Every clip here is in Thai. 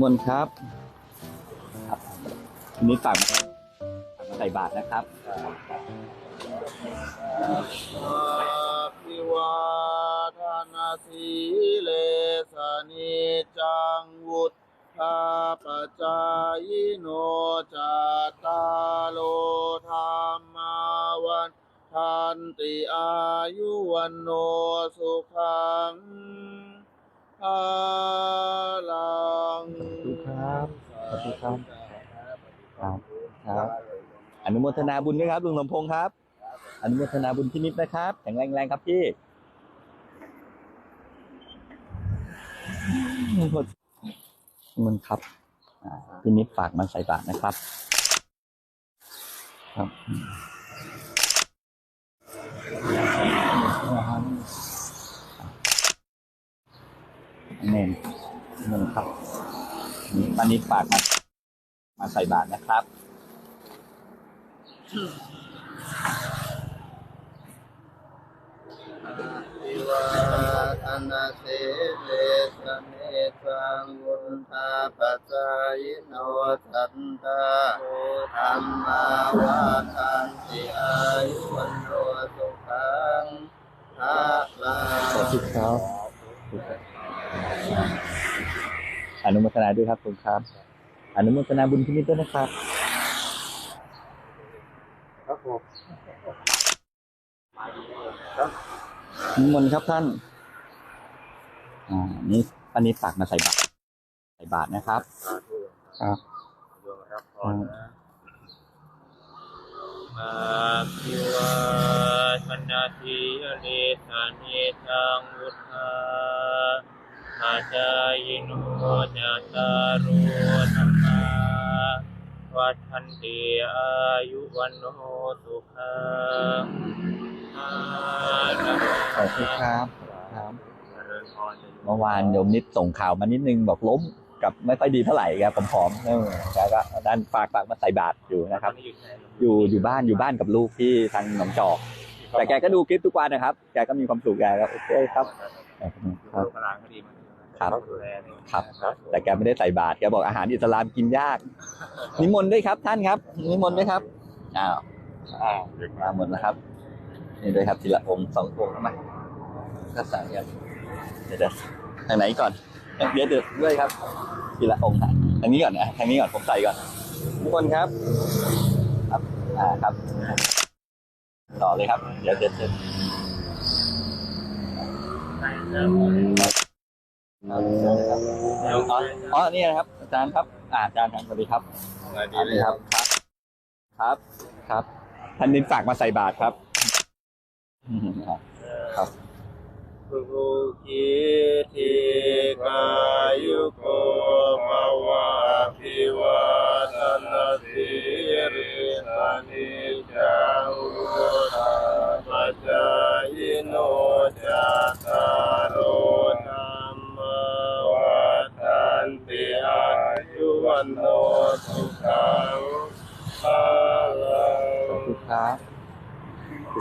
มนต์ครับครับทีนี้ฝากฝากมาใส่บาตรนะครับอาภิวาทนาสีเลสนิจังวุฒาปจายโนจัตาโลธรรมาวันทันติอายุวันโนสุขังาลังครับขอบคุณครับครับครับ อนุโมทนาบุญด้วยครับลุงลำพงศ์ครับ อนุโมทนาบุญที่นิดนะครับ แข็งแรงแรงๆครับพี่มันครับอ่าพี่นิดฝากมันใส่บาตรนะครับ ครับ เน้นเน้นครับนี่ป้านิดฝากมามาใส่บาตรนะครับวิวาทนาเสเลสเนจังวุฒาปัจายโนสันตาธรรมาวาทันติอายุวันโนสุขังภาลังขอบคุณครับ อนุโมทนาด้วยครับคุณครับ อนุโมทนาบุญที่นี่ด้วยนะครับ ครับผมนิมนต์ครับท่าน อ่า นี่ป้านิดฝากมาใส่บาตรใส่บาตรนะครับ ครับมครับพอืรมนะอาภิวาทนาทีเลสเนจังวุฒา อาจายโนจัตตารุธรรมาวัฏันติอายุวันโนสุขังภาลังขอบคุณครับครับเจริญพรจะอยู่เมื่อวานโยมนิดส่งข่าวมานิดนึงบอกล้มกับไม่ค่อยดีเท่าไหร่ครับผอมๆเออแล้วก็ด้านฝากฝากมาใส่บาตรอยู่นะครับตอนนี้อยู่ที่ไหนอยู่อยู่บ้านอยู่บ้านกับลูกที่ทางหนองจอก แต่แกก็ดูคลิปทุกวันนะครับ แกก็มีความสุขแกก็โอเคครับครับ ดูพลังก็ดีมากครับดูแลนี่ครับแต่แกไม่ได้ใส่บาตรแกบอกอาหารอิสลามกินยาก นิมนต์ด้วยครับ ท่านครับ นิมนต์ด้วยครับอ้าวอ้าวมาหมดแล้วครับนี่ด้วยครับทีละองค์สององค์มาก็สั่งกันเดี๋ยวเดี๋ยวทางไหนก่อนเดี๋ยวเดี๋ยวด้วยครับ ทีละองค์ฮะทางนี้ก่อนนะทางนี้ก่อนผมใส่ก่อนทุกคนครับ ครับอ่าครับ ต่อเลยครับ เดี๋ยวเดี๋ยวเดี๋ยวเอาเลยครับ อ๋ออ๋อนี่นะครับ อาจารย์ครับอ่าอาจารย์ครับสวัสดีครับสวัสสวัสดีดีคครัรับบครับ ครับท่านนินฝากมาใส่บาตรครับอืมครับ ครับภูกิติกายุโกภวะพิวาทนาสิริสนิจัง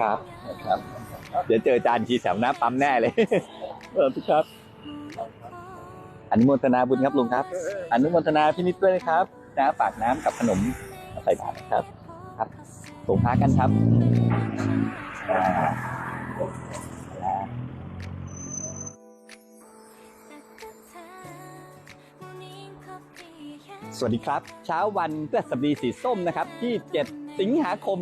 ครับครับ เดี๋ยวเจอจานชีแสวหน้าปั๊มแน่เลยเออทุกครับอนุโมทนาบุญครับลุงครับอนุโมทนาพี่นิดด้วยนะครับน้ำฝากน้ำกับขนมใส่บาตรนะครับ ครับส่งพากันครับ สวัสดีครับ เช้าวันพฤหัสบดีสีส้มนะครับที่ 7 สิงหาคม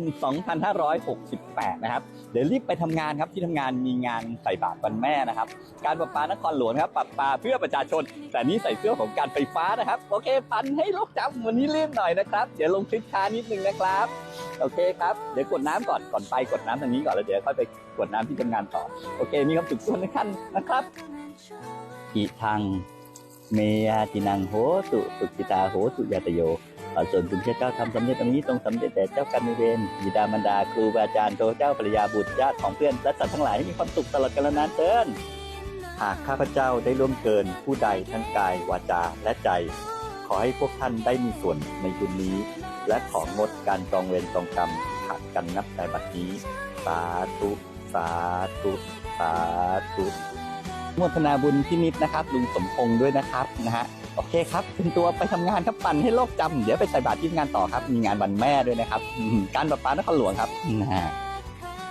2568 นะครับ เดี๋ยวรีบไปทำงานครับที่ทำงานมีงานใส่บาตรวันแม่นะครับ การประปานครหลวงครับปรับปาเพื่อประชาชน แต่นี้ใส่เสื้อของการไฟฟ้านะครับ โอเค ปันให้ลูกจำวันนี้รีบหน่อยนะครับ เดี๋ยวลงคลิปช้านิดนึงนะครับ โอเคครับ เดี๋ยวกดน้ำก่อนก่อนไปกดน้ำทางนี้ก่อนแล้วเดี๋ยวค่อยไปกดน้ำที่ทำงานต่อ โอเค มีความสุขทุกท่านนะครับอีทาง เมยาตินังโหตุสุกิตาโหตุยาตโยส่วนบุญที่เจ้าทำสำเร็จตรงนี้ตรงสำเร็จแต่เจ้ากรรมเวรบิดามารดาครูบาอาจารย์โตเจ้าภรรยาบุตรญาติของเพื่อนและสัตว์ทั้งหลายให้มีความสุขตลอดกาลนานเทินหากข้าพเจ้าได้ร่วมเกินผู้ใดทั้งกายวาจาและใจ ขอให้พวกท่านได้มีส่วนในบุญนี้ และของดการจองเวรจองกรรมขาดกันนับแต่บัดนี้ สาธุ สาธุ สาธุ โมทนาบุญที่นิดนะครับลุงสมพงษ์ด้วยนะครับนะฮะโอเคครับเป็นตัวไปทำงานครับปั่นให้โลกจำเดี๋ยวไปใส่บาตรที่งานต่อครับ มีงานวันแม่ด้วยนะครับ การประปานครหลวงครับนะฮะ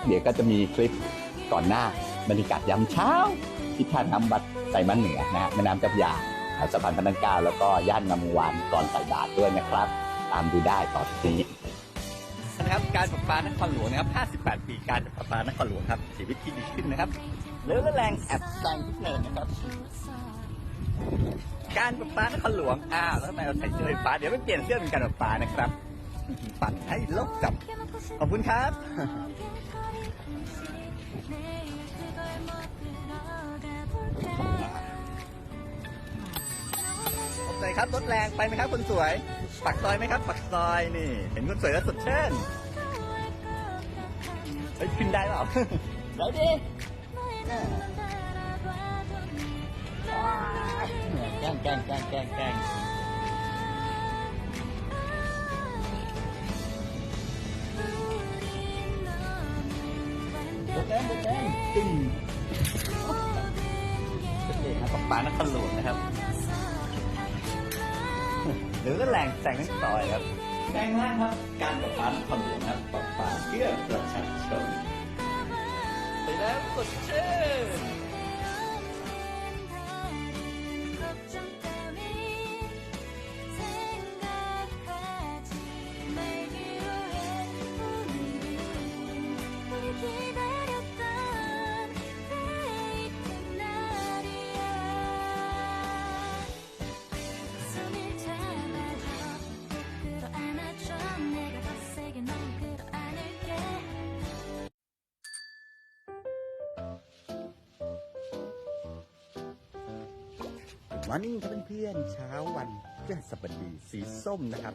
เดี๋ยวก็จะมีคลิปก่อนหน้าบรรยากาศยามเช้า ที่ท่าน้ำวัดไซมันเหนือนะฮะแม่น้ำเจ้าพระยาสะพานพระนังเก้าแล้วก็ย่านงามวงศ์วานก่อนใส่บาตรด้วยนะครับ ตามดูได้ต่อทีนี้นะครับการประปานครหลวงนะครับ 58 ปีการประปานครหลวงครับชีวิตที่ดีขึ้นนะครับ เรือแลแรงแอบแซงทุกเนินนะครับ การประปานครหลวงอ้าวแล้วทำไมเราใส่เสื้อไฟฟ้าเดี๋ยวไปเปลี่ยนเสื้อเป็นการประปานะครับ ปั่นให้โลกจับ ขอบคุณครับขอบใจครับรถแรงไปไหมครับคนสวย ปักซอยไหมครับ ปักซอยนี่ เห็นคนสวยแล้วสดชื่นเฮ้ยขึ้นได้เปล่าได้ดิ แกงแกงแกงแกงแกงแดงแดงตึ้งเด็กนะครับปานครหลวงนะครับ หรือก็แรงแซงทั้งซอยครับแรงมากครับ การประปานครหลวงครับปะปาเพื่อประชาชน Lembra-te! วันนี้ครับเพื่อนๆเช้าวันพฤหัสบดีสีส้มนะครับ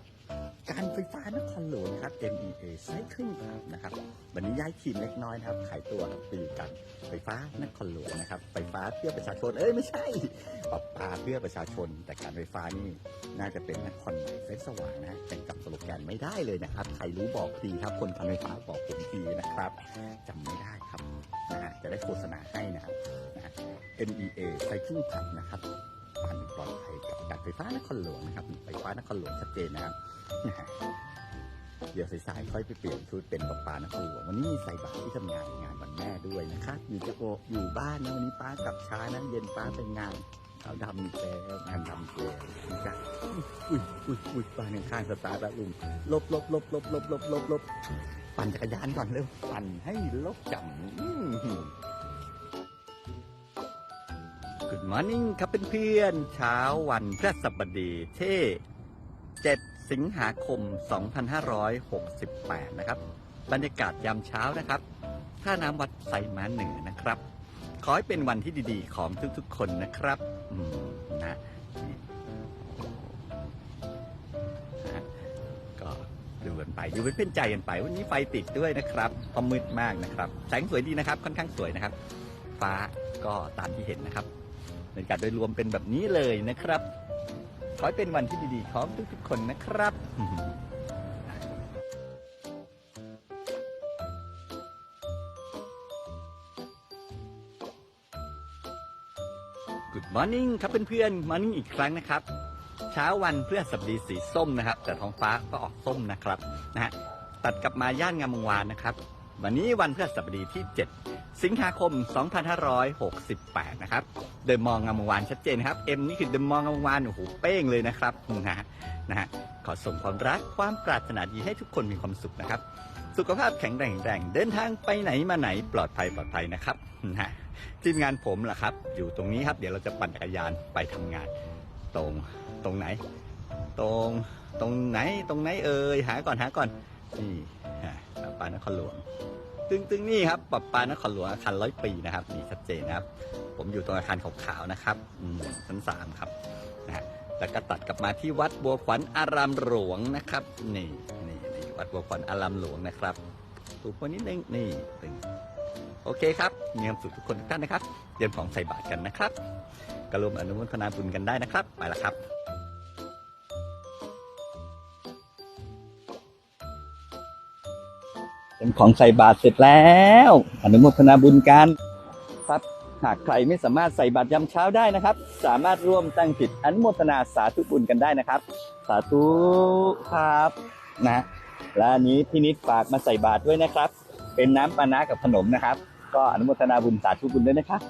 การไฟฟ้านครหลวงนะครับ MEA ไซคลิงครับนะครับ วันนี้ย้ายทีมเล็กน้อยนะครับ ขายตัวกับปีกันไฟฟ้านครหลวงนะครับ ไฟฟ้าเพื่อประชาชน เอ้ยไม่ใช่ปรับปาเพื่อประชาชน แต่การไฟฟ้านี่น่าจะเป็นนครใหม่แสงสว่างนะแตงกับสโลแกนไม่ได้เลยนะครับ ใครรู้บอกทีครับ คนการไฟฟ้าบอกผมทีนะครับจำไม่ได้ครับนะฮะจะได้โฆษณาให้นะครับนะ MEA ไซคลิงครับนะครับ ปั่นปลอดภัยกับการไฟฟ้านครหลวงนะครับไฟฟ้านครหลวงชัดเจนนะครับเดี๋ยวสายๆค่อยไปเปลี่ยนชุดเป็นปะปานครหลวงวันนี้มีใส่บาตรที่ทำงานงานวันแม่ด้วยนะครับอยู่จะโออยู่บ้านนะวันนี้ป้ากลับช้านะเย็นป้าไปงานขาวดำอีกแล้วงานดำอีกแล้วนะจ๊ะอุ้ยอุ้ยอุ้ยบ้านข้างสตาร์ทแล้วลุงลบลบลบลบลบลบลบลบปั่นจักรยานก่อนเร็วปั่นให้ลบจำ Good morning ครับเพื่อนๆเช้าวันพฤหัสบดีที่ 7 สิงหาคม 2568 นะครับ บรรยากาศยามเช้านะครับ ท่าน้ำวัดไซม้าเหนือนะครับ ขอให้เป็นวันที่ดีๆ ของทุกๆ คนนะครับอืมนะก็ดูกันไปดูเป็นเป็นใจกันไป วันนี้ไฟติดด้วยนะครับพอมืดมากนะครับ แสงสวยดีนะครับ ค่อนข้างสวยนะครับ ฟ้าก็ตามที่เห็นนะครับ บรรยากาศโดยรวมเป็นแบบนี้เลยนะครับ ขอให้เป็นวันที่ดีๆ ของทุกๆคนนะครับ Good morning ครับเพื่อนๆ Morning อีกครั้งนะครับ เช้าวันเพื่อสัปดีสีส้มนะครับ แต่ท้องฟ้าก็ออกส้มนะครับนะฮะตัดกลับมาย่านงามวงศ์วานนะครับ วันนี้วันเพฤหัสบดีที่ 7 สิงหาคม 2568 นะครับ เดินมองงามวานชัดเจนครับ M นี่คือเดินมองงามวานโอ้โหเป้งเลยนะครับนะฮะนะฮะขอส่งความรักความปรารถนาดีให้ทุกคนมีความสุขนะครับ สุขภาพแข็งแรงแรงเดินทางไปไหนมาไหนปลอดภัยปลอดภัยนะครับนะฮะทีมงานผมล่ะครับ อยู่ตรงนี้ครับเดี๋ยวเราจะปั่นจักรยานไปทำงาน ตรงตรงไหน ตรงตรงไหนตรงไหนเอ่ยหาก่อนหาก่อนนี่ฮะปะปานครหลวง ตึงตึงนี่ครับปะปานครหลวงอาคารร้อยปีนะครับนี่ชัดเจนนะครับ ผมอยู่ตรงอาคารขาวๆนะครับอืมชั้นสามครับนะฮะแล้วก็ตัดกลับมาที่วัดบัวขวัญอารามหลวงนะครับ นี่นี่นี่วัดบัวขวัญอารามหลวงนะครับถูกคนนิดนึงนี่ตึงโอเคครับมีความสุขทุกคนทุกท่านนะครับเตรียมของใส่บาตรกันนะครับกรวมอนุโมทนาบุญกันได้นะครับ ไปละครับ เป็นของใส่บาตรเสร็จแล้วอนุโมทนาบุญกันครับ หากใครไม่สามารถใส่บาตรยามเช้าได้นะครับ สามารถร่วมตั้งจิตอนุโมทนาสาธุบุญกันได้นะครับ สาธุครับนะและอันนี้พี่นิดฝากมาใส่บาตรด้วยนะครับ เป็นน้ำปานะกับขนมนะครับ ก็อนุโมทนาบุญสาธุบุญด้วยนะครับ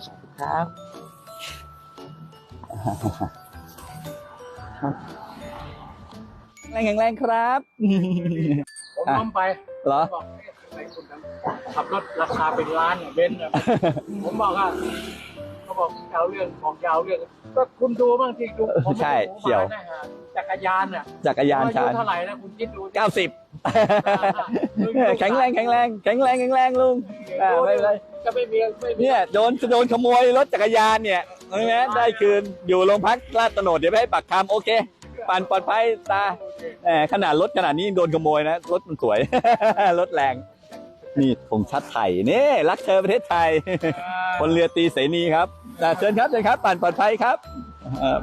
สาธุครับแรงแข็งแรงครับผมล้มไปเหรอ ขับรถราคาเป็นล้านเนี่ยเบนซ์เนี่ยผมบอกว่าเขาบอกยาวเรื่องบอกยาวเรื่อง ก็คุณดูบ้างที่ดูผมใช่เฉียวนะฮะจักรยานน่ะจักรยานอาชายุญเท่าไหร่นะคุณคิดดูเก้าสิบแข็งแรงแข็งแรงแข็งแรงแข็งแรงลุงอ่าไม่เป็นไรจะไม่มีไม่มีเนี่ยโดนโดนขโมยรถจักรยานเนี่ยใช่ไหมได้คืนอยู่โรงพักลาดตระโหนดเดี๋ยวไปให้ปากคำโอเคปั่นปลอดภัยตาแหมขนาดรถขนาดนี้โดนขโมยนะรถมันสวย รถแรง นี่ธงชาติไทยนี่รักเธอประเทศไทยอ่าพลเรือตรีเสนีครับอ่าเชิญครับเชิญครับ ปั่นปลอดภัยครับเอ่อ